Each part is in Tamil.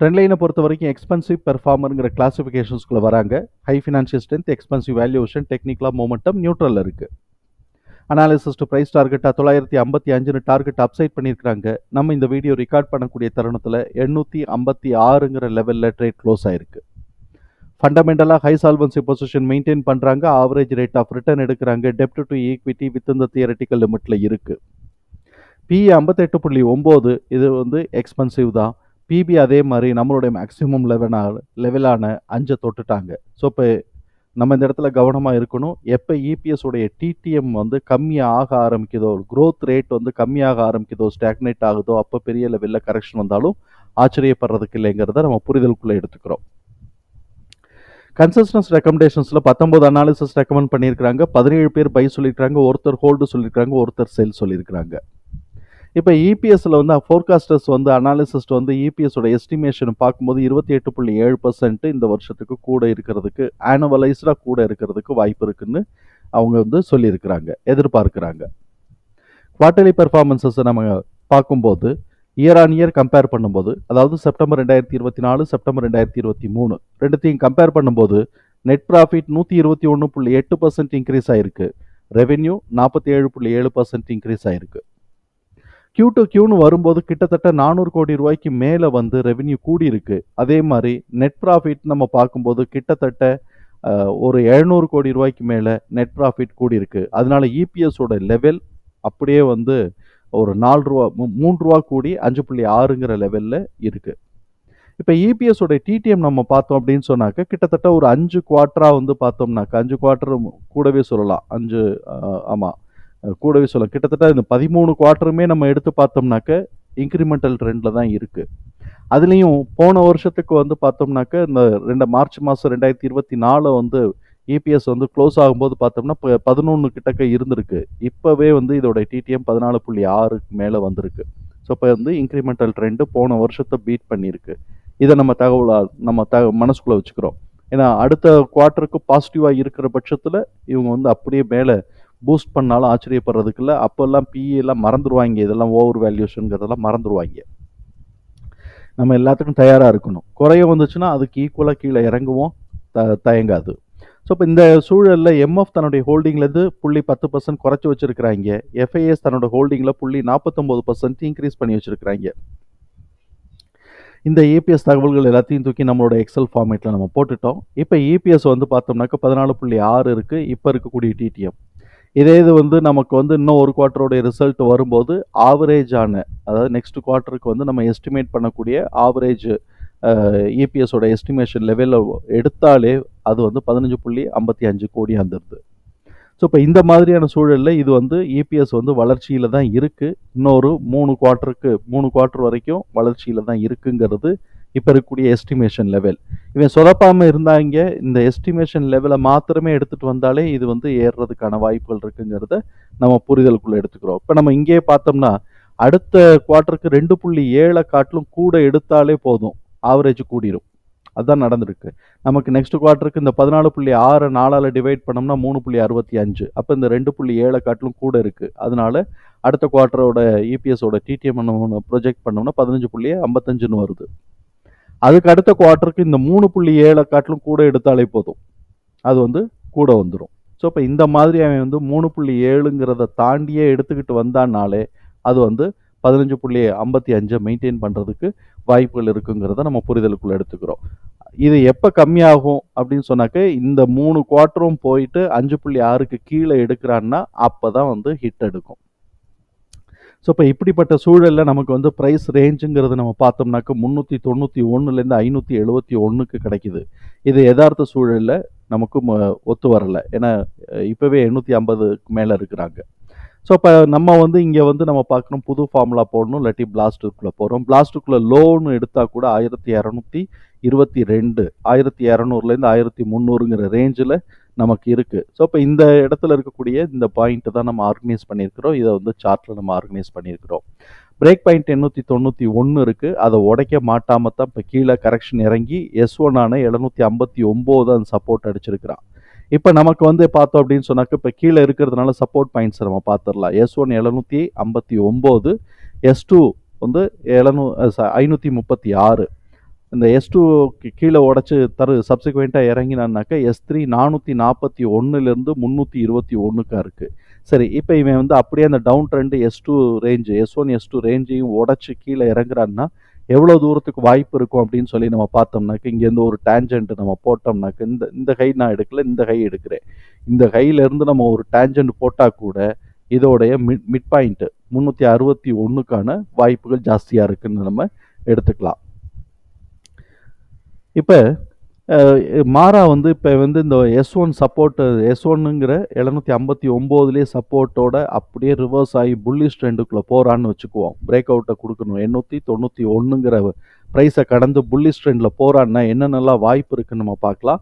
ட்ரெண்ட்லைனை பொறுத்த வரைக்கும் எக்ஸ்பென்சிவ் பெர்ஃபார்மருங்கிற கிளாசிஃபிகேஷன்ஸ்குள்ளே வராங்க. High financial strength expensive valuation டெக்னிக்கலாக மூமெண்டம் நியூட்ரலில் இருக்குது அனாலிசிஸ் டு ப்ரைஸ் டார்கெட்டாக தொள்ளாயிரத்தி ஐம்பத்தி அஞ்சுன்னு டார்கெட் அப்சைட் பண்ணியிருக்கிறாங்க. நம்ம இந்த வீடியோ ரெக்கார்ட் பண்ணக்கூடிய தருணத்தில் எண்ணூற்றி ஐம்பத்தி ஆறுங்கிற லெவலில் ட்ரேட் க்ளோஸ் ஆயிருக்கு. ஃபண்டமெண்டலாக ஹை சால்வன்சி பொசிஷன் மெயின்டைன் பண்ணுறாங்க ஆவரேஜ் ரேட் ஆஃப் ரிட்டர்ன் எடுக்கிறாங்க. டெப்ட் டு ஈக்விட்டி வித் இந்த தியரட்டிக்கல் லிமிட்டில் இருக்குது பிஇ ஐம்பத்தெட்டு புள்ளி ஒம்பது இது வந்து எக்ஸ்பென்சிவ் தான். பிபி அதே மாதிரி நம்மளுடைய மேக்ஸிமம் லெவலான லெவலான அஞ்சை தொட்டுட்டாங்க. ஸோ இப்போ நம்ம இந்த இடத்துல கவனமாக இருக்கணும். எப்போ இபிஎஸ் உடைய டிடிஎம் வந்து கம்மியாக ஆக ஆரம்பிக்குதோ க்ரோத் ரேட் வந்து கம்மியாக ஆரம்பிக்குதோ ஸ்டாக்னேட் ஆகுதோ அப்போ பெரிய லெவலில் கரெக்ஷன் வந்தாலும் ஆச்சரியப்படுறதுக்கு இல்லைங்கிறத நம்ம புரிதலுக்குள்ளே எடுத்துக்கிறோம். கன்சஸ்டன்ஸ் ரெக்கமெண்டேஷன்ஸில் பத்தொம்போது அனாலிசிஸ் ரெக்கமெண்ட் பண்ணியிருக்கிறாங்க. பதினேழு பேர் பை சொல்லியிருக்காங்க ஒருத்தர் ஹோல்டு சொல்லியிருக்காங்க ஒருத்தர் செல் சொல்லியிருக்கிறாங்க. இப்போ இபிஎஸ்ல வந்து ஃபோர்காஸ்டர்ஸ் வந்து அனாலிசிஸ்ட் வந்து இபிஎஸோட எஸ்டிமேஷன் பார்க்கும்போது இருபத்தி எட்டு புள்ளி ஏழு பர்சன்ட் இந்த வருஷத்துக்கு கூட இருக்கிறதுக்கு ஆனுவலைஸ்டாக கூட இருக்கிறதுக்கு வாய்ப்பு இருக்குன்னு அவங்க வந்து சொல்லியிருக்கிறாங்க எதிர்பார்க்குறாங்க. குவார்டர்லி பெர்ஃபார்மன்ஸஸை நம்ம பார்க்கும்போது இயர் ஆன் இயர் கம்பேர் பண்ணும்போது அதாவது செப்டம்பர் ரெண்டாயிரத்தி இருபத்தி நாலு செப்டம்பர் ரெண்டாயிரத்தி இருபத்தி மூணு ரெண்டுத்தையும் கம்பேர் பண்ணும்போது நெட் ப்ராஃபிட் நூற்றி இருபத்தி ஒன்று புள்ளி எட்டு பர்சன்ட் இன்க்ரீஸ் ஆயிருக்கு. ரெவென்யூ நாற்பத்தி ஏழு புள்ளி ஏழு பர்சன்ட் இன்க்ரீஸ் ஆயிருக்கு. கியூ டு கியூன்னு வரும்போது கிட்டத்தட்ட நானூறு கோடி ரூபாய்க்கு மேலே வந்து ரெவென்யூ கூடியிருக்கு. அதே மாதிரி நெட் ப்ராஃபிட் நம்ம பார்க்கும்போது கிட்டத்தட்ட ஒரு எழுநூறு கோடி ரூபாய்க்கு மேலே நெட் ப்ராஃபிட் கூடியிருக்கு. அதனால இபிஎஸோட லெவல் அப்படியே வந்து ஒரு நாலு ரூபா மூன்று ரூபா கூடி அஞ்சு புள்ளி ஆறுங்கிற லெவலில் இருக்குது இப்போ இபிஎஸோட டிடிஎம் நம்ம பார்த்தோம் அப்படின்னு சொன்னாக்க கிட்டத்தட்ட ஒரு அஞ்சு குவார்ட்டராக வந்து பார்த்தோம்னாக்க அஞ்சு குவார்ட்டர் கூடவே சொல்லலாம். அஞ்சு ஆமாம் கூடவே சொல்லலாம். கிட்டத்தட்ட இந்த பதிமூணு குவார்ட்டருமே நம்ம எடுத்து பார்த்தோம்னாக்க இன்க்ரிமெண்டல் ட்ரெண்டில் தான் இருக்குது அதுலேயும் போன வருஷத்துக்கு வந்து பார்த்தோம்னாக்க இந்த ரெண்டு மார்ச் மாதம் ரெண்டாயிரத்தி இருபத்தி நாலு வந்து இபிஎஸ் வந்து க்ளோஸ் ஆகும்போது பார்த்தோம்னா இப்போ பதினொன்று கிட்டக்க இருந்திருக்கு. இப்போவே வந்து இதோட டிடிஎம் பதினாலு புள்ளி ஆறுக்கு மேலே வந்திருக்கு. ஸோ இப்போ வந்து இன்க்ரிமெண்டல் ட்ரெண்டு போன வருஷத்தை பீட் பண்ணியிருக்கு. இதை நம்ம தகவலாக நம்ம த மனசுக்குள்ளே வச்சுக்கிறோம். ஏன்னா அடுத்த குவார்ட்டருக்கு பாசிட்டிவாக இருக்கிற பட்சத்தில் இவங்க வந்து அப்படியே மேலே பூஸ்ட் பண்ணாலும் ஆச்சரியப்படுறதுக்கு இல்லை. அப்போல்லாம் PE மறந்துடுவாங்க இதெல்லாம் ஓவர் வேல்யூஷனுங்கிறதெல்லாம் மறந்துடுவாங்க நம்ம எல்லாத்துக்கும் தயாராக இருக்கணும். குறைய வந்துச்சுன்னா அதுக்கு ஈக்குவலாக கீழே இறங்குவோம். த தயங்காது. ஸோ இப்போ இந்த சூழலில் எம்எஃப் தன்னுடைய ஹோல்டிங்லேருந்து புள்ளி பத்து பர்சன்ட் குறைச்சி வச்சிருக்கிறாங்க. எஃப்ஐஎஸ் தன்னோட ஹோல்டிங்கில் புள்ளி நாற்பத்தொம்போது பர்சன்ட் இன்க்ரீஸ் பண்ணி வச்சிருக்கிறாங்க. இந்த ஏபிஎஸ் தகவல்கள் எல்லாத்தையும் தூக்கி நம்மளோட எக்ஸல் ஃபார்மேட்டில் நம்ம போட்டுட்டோம். இப்போ இபிஎஸ் வந்து பார்த்தோம்னாக்க பதினாலு புள்ளி ஆறு இருக்குது இப்போ இருக்கக்கூடிய டிடிஎம் இதே இது வந்து நமக்கு வந்து இன்னும் ஒரு குவார்ட்டரோடைய ரிசல்ட் வரும்போது ஆவரேஜான அதாவது நெக்ஸ்ட் குவார்ட்டருக்கு வந்து நம்ம எஸ்டிமேட் பண்ணக்கூடிய ஆவரேஜ் இபிஎஸோட எஸ்டிமேஷன் லெவலில் எடுத்தாலே அது வந்து பதினஞ்சு புள்ளி ஐம்பத்தி அஞ்சு கோடி வந்துடுது ஸோ இப்போ இந்த மாதிரியான சூழலில் இது வந்து இபிஎஸ் வந்து வளர்ச்சியில் தான் இருக்குது இன்னொரு மூணு குவார்ட்டருக்கு மூணு குவார்ட்டர் வரைக்கும் வளர்ச்சியில் தான் இருக்குங்கிறது இப்போ இருக்கக்கூடிய எஸ்டிமேஷன் லெவல் இவன் சொதப்பாமல் இருந்தாங்க இந்த எஸ்டிமேஷன் லெவலை மாத்திரமே எடுத்துகிட்டு வந்தாலே இது வந்து ஏறுறதுக்கான வாய்ப்புகள் இருக்குங்கிறத நம்ம புரிதலுக்குள்ளே எடுத்துக்கிறோம். இப்போ நம்ம இங்கேயே பார்த்தோம்னா அடுத்த குவார்ட்டருக்கு ரெண்டு புள்ளி ஏழை காட்டிலும் கூட எடுத்தாலே போதும். ஆவரேஜ் கூடிரும். அதுதான் நடந்திருக்கு. நமக்கு நெக்ஸ்ட் குவார்ட்டருக்கு இந்த பதினாலு புள்ளி ஆறு நாலால் டிவைட் பண்ணோம்னா மூணு புள்ளி அறுபத்தி அஞ்சு. அப்போ இந்த ரெண்டு புள்ளி ஏழை காட்டிலும் கூட இருக்குது அதனால அடுத்த குவார்ட்டரோட இபிஎஸோட டிடிஎம் நம்ம ப்ரொஜெக்ட் பண்ணோம்னா பதினஞ்சு புள்ளி ஐம்பத்தஞ்சுன்னு வருது. அதுக்கு அடுத்த குவார்ட்டருக்கு இந்த மூணு புள்ளி ஏழை காட்டிலும் கூட எடுத்தாலே போதும். அது வந்து கூட வந்துடும் ஸோ இப்போ இந்த மாதிரி அவன் வந்து மூணு புள்ளி ஏழுங்கிறத தாண்டியே எடுத்துக்கிட்டு வந்தானாலே அது வந்து பதினஞ்சு புள்ளி ஐம்பத்தி அஞ்சை மெயின்டைன் பண்ணுறதுக்கு வாய்ப்புகள் இருக்குங்கிறத நம்ம புரிதலுக்குள்ளே எடுத்துக்கிறோம். இது எப்போ கம்மியாகும் அப்படின்னு சொன்னாக்க இந்த மூணு குவார்ட்டரும் போயிட்டு அஞ்சு புள்ளி ஆறுக்கு கீழே எடுக்கிறான்னா அப்போ தான் வந்து ஹிட் எடுக்கும். ஸோ இப்போ இப்படிப்பட்ட சூழலில் நமக்கு வந்து ப்ரைஸ் ரேஞ்சுங்கிறது நம்ம பார்த்தோம்னாக்க முந்நூற்றி தொண்ணூற்றி ஒன்றுலேருந்து ஐநூற்றி எழுபத்தி ஒன்றுக்கு கிடைக்கிது. இது யதார்த்த சூழலில் நமக்கு ம- ஒத்து வரலை. ஏன்னா இப்போவே எண்ணூற்றி ஐம்பதுக்கு மேலே இருக்கிறாங்க. ஸோ இப்போ நம்ம வந்து இங்கே வந்து நம்ம பார்க்கணும் புது ஃபார்முலா போடணும் இல்லாட்டி பிளாஸ்டுக்குள்ளே போகிறோம் பிளாஸ்டுக்குள்ளே லோன்னு எடுத்தால் கூட ஆயிரத்தி இரநூத்தி இருபத்தி ரெண்டு ஆயிரத்தி இரநூறுலேருந்து ஆயிரத்தி முந்நூறுங்கிற ரேஞ்சில் நமக்கு இருக்குது ஸோ இப்போ இந்த இடத்துல இருக்கக்கூடிய இந்த பாயிண்ட்டை தான் நம்ம ஆர்கனைஸ் பண்ணியிருக்கிறோம். இதை வந்து சார்ட்டில் நம்ம ஆர்கனைஸ் பண்ணியிருக்கிறோம். பிரேக் பாயிண்ட் எண்ணூற்றி தொண்ணூற்றி ஒன்று இருக்குது அதை உடைக்க மாட்டாமல் தான் இப்போ கீழே கரெக்ஷன் இறங்கி எஸ் ஒன் ஆன எழுநூற்றி ஐம்பத்தி ஒம்பது அந்த சப்போர்ட் அடிச்சிருக்கிறான். இப்போ நமக்கு வந்து பார்த்தோம் அப்படின்னு சொன்னாக்க இப்போ கீழே இருக்கிறதுனால சப்போர்ட் பாயிண்ட்ஸ் நம்ம பார்த்துடலாம். எஸ் ஒன் எழுநூற்றி ஐம்பத்தி ஒம்பது எஸ் டூ வந்து எழுநூ ஐநூற்றி முப்பத்தி ஆறு. இந்த எஸ் டூ கீழே உடச்சி தரு சப்சிக்வெண்ட்டாக இறங்கினான்னாக்கா எஸ் த்ரீ நானூற்றி நாற்பத்தி ஒன்றுலேருந்து முந்நூற்றி இருபத்தி ஒன்றுக்கா இருக்குது சரி இப்போ இவன் வந்து அப்படியே அந்த down trend S two range S one S two ரேஞ்சையும் உடச்சி கீழே இறங்குறான்னா எவ்வளோ தூரத்துக்கு வாய்ப்பு இருக்கும் அப்படின்னு சொல்லி நம்ம பார்த்தோம்னாக்க இங்கேருந்து ஒரு டேஞ்சன்ட் நம்ம போட்டோம்னாக்க இந்த இந்த கை நான் எடுக்கல இந்த கை எடுக்கிறேன். இந்த கையிலேருந்து நம்ம ஒரு டேஞ்சண்ட் போட்டால் கூட இதோடைய மிட் மிட் பாயிண்ட்டு முந்நூற்றி அறுபத்தி ஒன்றுக்கான வாய்ப்புகள் ஜாஸ்தியாக இருக்குதுன்னு நம்ம எடுத்துக்கலாம். இப்போ மாறா வந்து இப்போ வந்து இந்த எஸ் ஒன் சப்போர்ட்டு எஸ் ஒன்னுங்கிற எழுநூற்றி ஐம்பத்தி ஒம்போதுலேயே சப்போர்ட்டோட அப்படியே ரிவர்ஸ் ஆகி புல்லிஷ் ட்ரெண்டுக்குள்ளே போகிறான்னு வச்சுக்குவோம். பிரேக் அவுட்டை கொடுக்கணும். எண்ணூற்றி தொண்ணூற்றி ஒன்றுங்கிற ப்ரைஸை கடந்து புல்லிஷ் ட்ரெண்டில் போகிறான்னா என்னென்னலாம் வாய்ப்பு இருக்குன்னு நம்ம பார்க்கலாம்.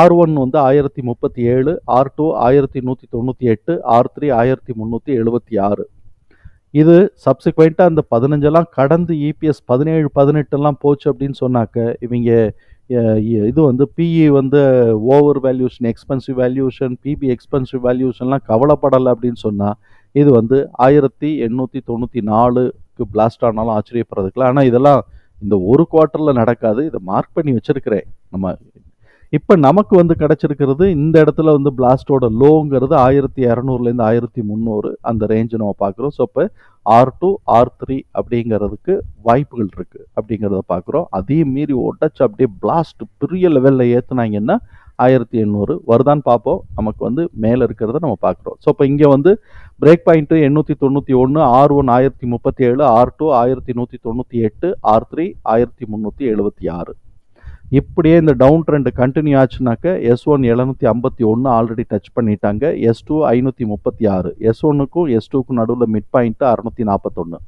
ஆர் ஒன் வந்து ஆயிரத்தி முப்பத்தி ஏழு ஆர் டூ ஆயிரத்தி நூற்றி தொண்ணூற்றி எட்டு ஆர் த்ரீ ஆயிரத்தி முந்நூற்றி எழுபத்தி ஆறு. இது சப்சிக்வெண்ட்டாக அந்த பதினஞ்செல்லாம் கடந்து இபிஎஸ் பதினேழு பதினெட்டெல்லாம் போச்சு அப்படின்னு சொன்னாக்க இவங்க இது வந்து பிஇ வந்து over valuation expensive valuation PB expensive வேல்யூஷன்லாம் கவலைப்படலை அப்படின்னு சொன்னால் இது வந்து ஆயிரத்தி எண்ணூற்றி தொண்ணூற்றி நாலுக்கு பிளாஸ்ட் ஆனாலும் ஆச்சரியப்படுறதுக்குல ஆனால் இதெல்லாம் இந்த ஒரு குவார்ட்டரில் நடக்காது. இதை மார்க் பண்ணி வச்சுருக்கிறேன். நம்ம இப்போ நமக்கு வந்து கிடச்சிருக்கிறது இந்த இடத்துல வந்து பிளாஸ்டோட லோங்கிறது ஆயிரத்தி இரநூறுலேருந்து ஆயிரத்தி முந்நூறு அந்த ரேஞ்சு நம்ம பார்க்குறோம். ஸோ இப்போ ஆர் டூ ஆர் த்ரீ அப்படிங்கிறதுக்கு வாய்ப்புகள் இருக்குது அப்படிங்கிறத பார்க்குறோம். அதையும் மீறி ஒட்டச்சு அப்படியே பிளாஸ்ட் பெரிய லெவலில் ஏற்றுனாங்கன்னா ஆயிரத்தி எண்ணூறு. வருதான்னு பார்ப்போம். நமக்கு வந்து மேலே இருக்கிறத நம்ம பார்க்குறோம். ஸோ இப்போ இங்கே வந்து பிரேக் பாயிண்ட்டு எண்ணூற்றி தொண்ணூற்றி ஒன்று ஆர் ஒன் ஆயிரத்தி முப்பத்தி ஏழு ஆர் டூ ஆயிரத்தி நூற்றி தொண்ணூற்றி எட்டு ஆர் த்ரீ ஆயிரத்தி முந்நூற்றி எழுபத்தி ஆறு. இப்படியே இந்த டவுன் ட்ரெண்ட் கண்டினியூ ஆச்சுனாக்க எஸ் ஒன் எழுநூற்றி ஐம்பத்தி ஒன்று ஆல்ரெடி டச் பண்ணிட்டாங்க. எஸ் டூ ஐநூற்றி முப்பத்தி ஆறு. எஸ் ஒன்னுக்கும் எஸ் டூக்கும் நடுவில் மிட் பாயிண்ட்டு அறுநூற்றி நாற்பத்தொன்று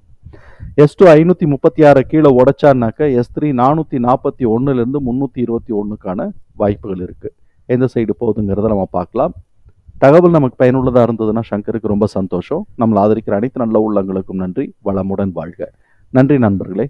எஸ் டூ ஐநூற்றி முப்பத்தி ஆறை கீழே உடைச்சானாக்க எஸ் த்ரீ நானூற்றி நாற்பத்தி ஒன்றுலேருந்து முந்நூற்றி இருபத்தி ஒன்றுக்கான வாய்ப்புகள் இருக்குது எந்த சைடு போகுதுங்கிறத நம்ம பார்க்கலாம். தகவல் நமக்கு பயனுள்ளதாக இருந்ததுன்னா சங்கருக்கு ரொம்ப சந்தோஷம். நம்மளை ஆதரிக்கிற அனைத்து நல்ல உள்ளங்களுக்கும் நன்றி. வளமுடன் வாழ்க. நன்றி நண்பர்களே.